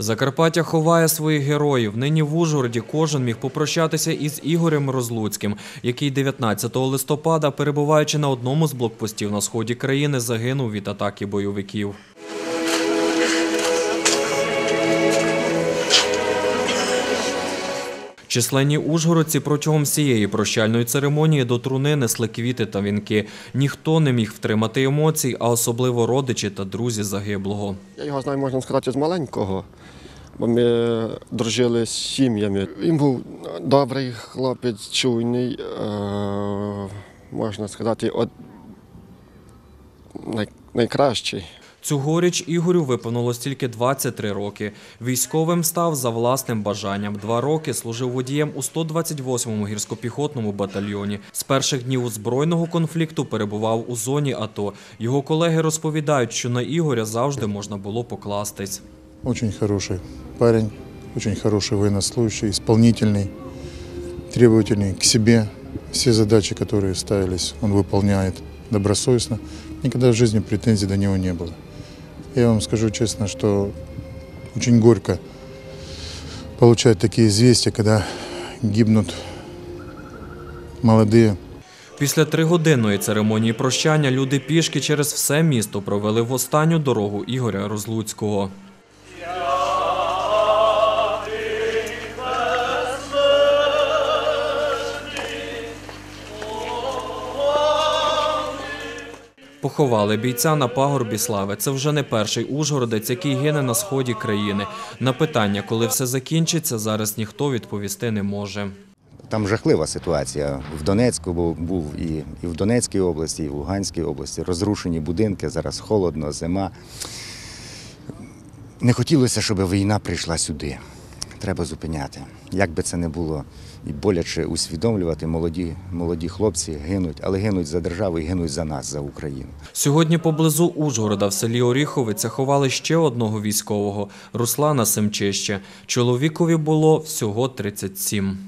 Закарпаття ховає своїх героїв. Нині в Ужгороді кожен міг попрощатися із Ігорем Розлуцьким, який 19 листопада, перебуваючи на одному з блокпостів на сході країни, загинув від атаки бойовиків. Численні ужгородці протягом всієї прощальної церемонії до труни несли квіти та вінки. Ніхто не міг втримати емоцій, а особливо родичі та друзі загиблого. Я його знаю, можна сказати, з маленького, бо ми дружили з сім'ями. Він був добрий хлопець, чуйний, е, можна сказати, найкращий. Цьогоріч Ігорю виповнилось тільки 23 роки. Військовим став за власним бажанням. Два роки служив водієм у 128-му гірсько-піхотному батальйоні. З перших днів збройного конфлікту перебував у зоні АТО. Його колеги розповідають, що на Ігоря завжди можна було покластись. Очень хороший парень, очень хороший военнослужащий, исполнительный, требовательный к себе. Все задачи, которые ставились, он выполняет добросовестно. Никогда в жизни претензий до него не было. Я вам скажу честно, что очень горько получать такие известия, когда гибнут молодые Після тригодинної церемонії прощання люди пішки через все місто провели в останню дорогу Ігоря Розлуцького. Поховали бійця на пагорбі слави. Це вже не перший ужгородець, який гине на сході країни. На питання, коли все закінчиться, зараз ніхто відповісти не може. Там жахлива ситуація. В Донецьку був, і, і в Донецькій області, і в Луганській області. Розрушені будинки, зараз холодно, зима. Не хотілося, щоб війна прийшла сюди. Треба зупиняти. Як би це не було і боляче усвідомлювати, молоді, молоді хлопці гинуть, але гинуть за державу і гинуть за нас, за Україну. Сьогодні поблизу Ужгорода в селі Оріховиця ховали ще одного військового Руслана семчеща Чоловікові було всього 37.